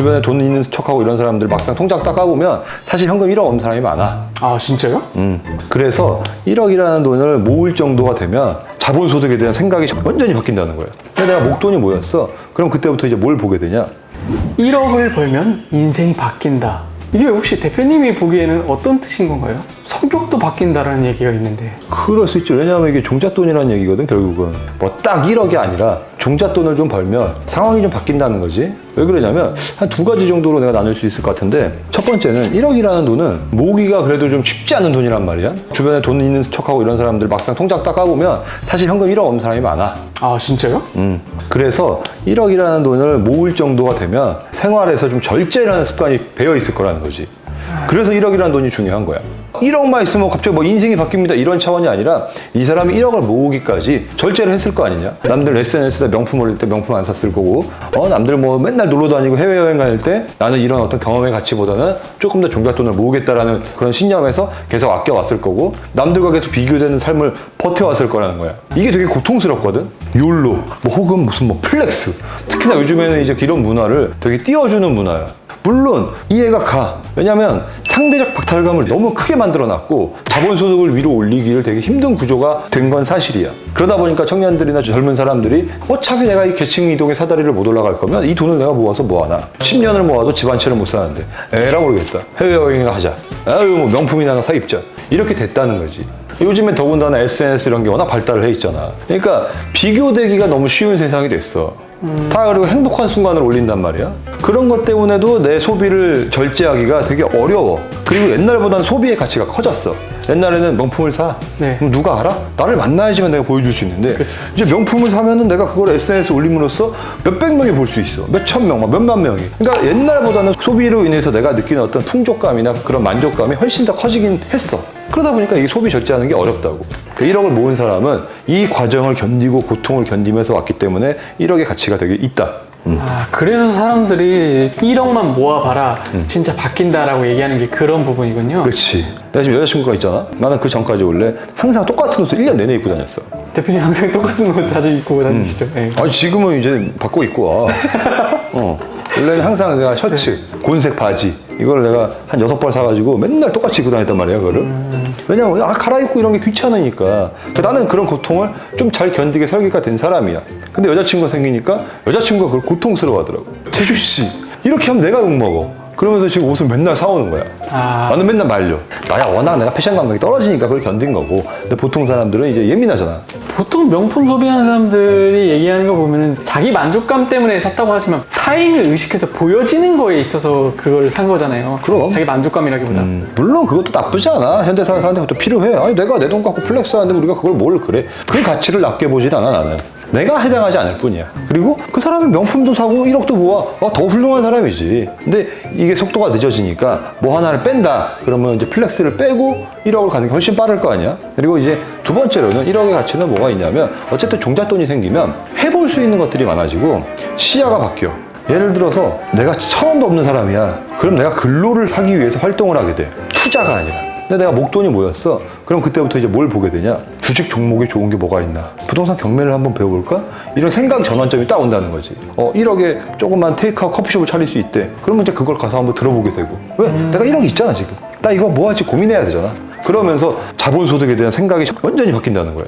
주변에 돈 있는 척하고 이런 사람들 막상 통장 딱 까보면 사실 현금 1억 없는 사람이 많아. 아 진짜요? 음. 그래서 1억이라는 돈을 모을 정도가 되면 자본소득에 대한 생각이 완전히 바뀐다는 거예요. 근데 내가 목돈이 모였어. 그럼 그때부터 이제 뭘 보게 되냐? 1억을 벌면 인생이 바뀐다. 이게 혹시 대표님이 보기에는 어떤 뜻인 건가요? 성격도 바뀐다라는 얘기가 있는데 그럴 수 있죠. 왜냐하면 이게 종잣돈이라는 얘기거든, 결국은. 뭐 딱 1억이 아니라 종잣돈을 좀 벌면 상황이 좀 바뀐다는 거지. 왜 그러냐면 한 두 가지 정도로 내가 나눌 수 있을 것 같은데 첫 번째는 1억이라는 돈은 모으기가 그래도 좀 쉽지 않은 돈이란 말이야. 주변에 돈 있는 척하고 이런 사람들 막상 통장 딱 까보면 사실 현금 1억 없는 사람이 많아. 아 진짜요? 음. 그래서 1억이라는 돈을 모을 정도가 되면 생활에서 좀 절제라는 습관이 배어 있을 거라는 거지. 그래서 1억이라는 돈이 중요한 거야. 1억만 있으면 갑자기 뭐 인생이 바뀝니다 이런 차원이 아니라 이 사람이 1억을 모으기까지 절제를 했을 거 아니냐. 남들 SNS에 명품 올릴 때 명품 안 샀을 거고, 어 남들 뭐 맨날 놀러 다니고 해외 여행 갈 때 나는 이런 어떤 경험의 가치보다는 조금 더 종잣돈을 모으겠다라는 그런 신념에서 계속 아껴 왔을 거고, 남들과 계속 비교되는 삶을 버텨왔을 거라는 거야. 이게 되게 고통스럽거든. 욜로, 뭐 혹은 무슨 뭐 플렉스. 특히나 요즘에는 이제 이런 문화를 되게 띄워주는 문화야. 물론 이해가 가. 왜냐면 상대적 박탈감을 너무 크게 만들어 놨고 자본소득을 위로 올리기를 되게 힘든 구조가 된 건 사실이야. 그러다 보니까 청년들이나 젊은 사람들이 어차피 내가 이 계층 이동의 사다리를 못 올라갈 거면 이 돈을 내가 모아서 뭐하나. 10년을 모아도 집 한 채를 못 사는데 에라 모르겠다. 해외여행이나 하자. 아유 뭐 명품이나 하나 사 입자. 이렇게 됐다는 거지. 요즘엔 더군다나 SNS 이런 게 워낙 발달을 해 있잖아. 그러니까 비교되기가 너무 쉬운 세상이 됐어. 다 그리고 행복한 순간을 올린단 말이야. 그런 것 때문에도 내 소비를 절제하기가 되게 어려워. 그리고 옛날보다는 소비의 가치가 커졌어. 옛날에는 명품을 사. 네. 그럼 누가 알아? 나를 만나야지만 내가 보여줄 수 있는데 그쵸. 이제 명품을 사면은 내가 그걸 SNS에 올림으로써 몇백 명이 볼 수 있어. 몇천 명, 막 몇만 명이. 그러니까 옛날보다는 소비로 인해서 내가 느끼는 어떤 풍족감이나 그런 만족감이 훨씬 더 커지긴 했어. 그러다 보니까 이 소비 절제하는 게 어렵다고. 1억을 모은 사람은 이 과정을 견디고 고통을 견디면서 왔기 때문에 1억의 가치가 되게 있다. 아 그래서 사람들이 1억만 모아봐라 진짜 바뀐다라고 얘기하는 게 그런 부분이군요. 그렇지. 내가 지금 여자친구가 있잖아. 나는 그 전까지 원래 항상 똑같은 옷을 1년 내내 입고 다녔어. 대표님 항상 똑같은 옷 자주 입고 다니시죠? 네. 아니 지금은 이제 바꿔 입고 와. 어. 원래는 항상 내가 셔츠, 곤색 바지 이걸 내가 한 여섯 벌 사가지고 맨날 똑같이 입고 다녔단 말이야 그거를. 왜냐면 아 갈아입고 이런 게 귀찮으니까. 나는 그런 고통을 좀 잘 견디게 설계가 된 사람이야. 근데 여자친구가 생기니까 여자친구가 그걸 고통스러워하더라고. 재주 씨 이렇게 하면 내가 욕 먹어. 그러면서 지금 옷을 맨날 사오는 거야. 아. 나는 맨날 말려. 나야 워낙 내가 패션 감각이 떨어지니까 그걸 견딘 거고. 근데 보통 사람들은 이제 예민하잖아. 보통 명품 소비하는 사람들이 얘기하는 거 보면은 자기 만족감 때문에 샀다고 하지만 타인을 의식해서 보여지는 거에 있어서 그걸 산 거잖아요. 그럼. 자기 만족감이라기보다. 음, 물론 그것도 나쁘지 않아. 현대사회 사는데 그것도 필요해. 아니, 내가 내 돈 갖고 플렉스 하는데 우리가 그걸 뭘 그래. 그 가치를 낮게 보진 않아, 나는. 내가 해당하지 않을 뿐이야. 그리고 그 사람이 명품도 사고 1억도 모아. 어, 더 훌륭한 사람이지. 근데 이게 속도가 늦어지니까 뭐 하나를 뺀다. 그러면 이제 플렉스를 빼고 1억을 가는 게 훨씬 빠를 거 아니야? 그리고 이제 두 번째로는 1억의 가치는 뭐가 있냐면 어쨌든 종잣돈이 생기면 해볼 수 있는 것들이 많아지고 시야가 바뀌어. 예를 들어서 내가 천 원도 없는 사람이야. 그럼 내가 근로를 하기 위해서 활동을 하게 돼. 투자가 아니라. 근데 내가 목돈이 모였어. 그럼 그때부터 이제 뭘 보게 되냐? 주식 종목이 좋은 게 뭐가 있나? 부동산 경매를 한번 배워볼까? 이런 생각 전환점이 딱 온다는 거지. 어, 1억에 조그만 테이크아웃 커피숍을 차릴 수 있대. 그러면 이제 그걸 가서 한번 들어보게 되고. 왜? 내가 1억이 있잖아, 지금. 나 이거 뭐 할지 고민해야 되잖아. 그러면서 자본소득에 대한 생각이 완전히 바뀐다는 거야.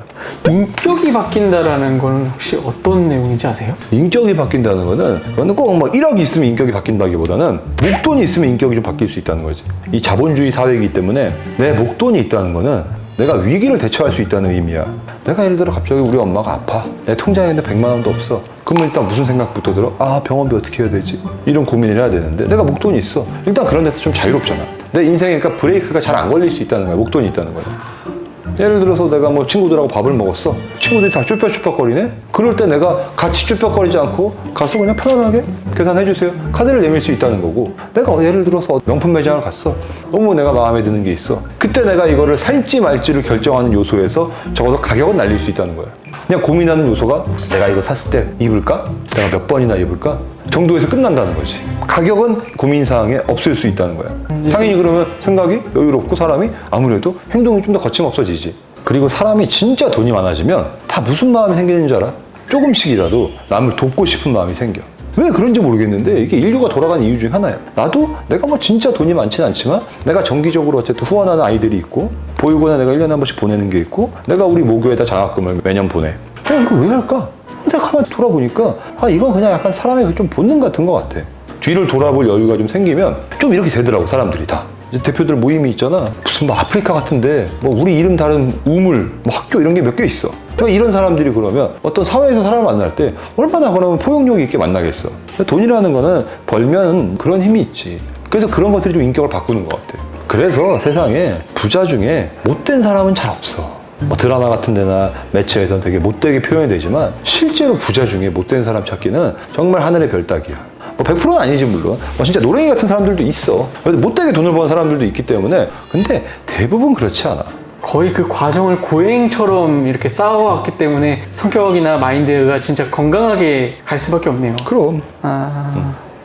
인격이 바뀐다라는 거는 혹시 어떤 내용인지 아세요? 인격이 바뀐다는 거는 그거는 꼭뭐 1억이 있으면 인격이 바뀐다기보다는 목돈이 있으면 인격이 좀 바뀔 수 있다는 거지. 이 자본주의 사회이기 때문에 내 목돈이 있다는 거는 내가 위기를 대처할 수 있다는 의미야. 내가 예를 들어 갑자기 우리 엄마가 아파. 내 통장에 100만 원도 없어. 그러면 일단 무슨 생각부터 들어? 아 병원비 어떻게 해야 되지? 이런 고민을 해야 되는데 내가 목돈이 있어. 일단 그런 데서 좀 자유롭잖아. 내 인생에 그러니까 브레이크가 잘 안 걸릴 수 있다는 거야. 목돈이 있다는 거야. 예를 들어서 내가 뭐 친구들하고 밥을 먹었어. 친구들이 다 쭈뼛쭈뼛거리네? 그럴 때 내가 같이 쭈뼛거리지 않고 가서 그냥 편안하게 계산해 주세요. 카드를 내밀 수 있다는 거고. 내가 예를 들어서 명품 매장을 갔어. 너무 내가 마음에 드는 게 있어. 그때 내가 이거를 살지 말지를 결정하는 요소에서 적어도 가격은 날릴 수 있다는 거야. 그냥 고민하는 요소가 내가 이거 샀을 때 입을까? 내가 몇 번이나 입을까? 정도에서 끝난다는 거지. 가격은 고민 사항에 없을 수 있다는 거야. 당연히 그러면 생각이 여유롭고 사람이 아무래도 행동이 좀 더 거침없어지지. 그리고 사람이 진짜 돈이 많아지면 다 무슨 마음이 생기는 줄 알아? 조금씩이라도 남을 돕고 싶은 마음이 생겨. 왜 그런지 모르겠는데 이게 인류가 돌아가는 이유 중에 하나예요. 나도 내가 뭐 진짜 돈이 많지는 않지만 내가 정기적으로 어쨌든 후원하는 아이들이 있고 보육원에 내가 1년에 한 번씩 보내는 게 있고 내가 우리 모교에다 장학금을 매년 보내. 야, 이거 왜 할까? 내가 가만 돌아보니까 아 이건 그냥 약간 사람의 좀 본능 같은 것 같아. 뒤를 돌아볼 여유가 좀 생기면 좀 이렇게 되더라고 사람들이 다. 이제 대표들 모임이 있잖아. 무슨 뭐 아프리카 같은데 뭐 우리 이름 다른 우물, 뭐 학교 이런 게 몇 개 있어. 그러니까 이런 사람들이 그러면 어떤 사회에서 사람을 만날 때 얼마나 그러면 포용력이 있게 만나겠어. 돈이라는 거는 벌면 그런 힘이 있지. 그래서 그런 것들이 좀 인격을 바꾸는 것 같아. 그래서 세상에 부자 중에 못된 사람은 잘 없어. 뭐 드라마 같은 데나 매체에서 되게 못되게 표현이 되지만 실제로 부자 중에 못된 사람 찾기는 정말 하늘의 별 따기야. 뭐 100%는 아니지 물론. 뭐 진짜 노랭이 같은 사람들도 있어. 못되게 돈을 버는 사람들도 있기 때문에 근데 대부분 그렇지 않아. 거의 그 과정을 고행처럼 이렇게 쌓아왔기 때문에 성격이나 마인드가 진짜 건강하게 갈 수밖에 없네요. 그럼 아,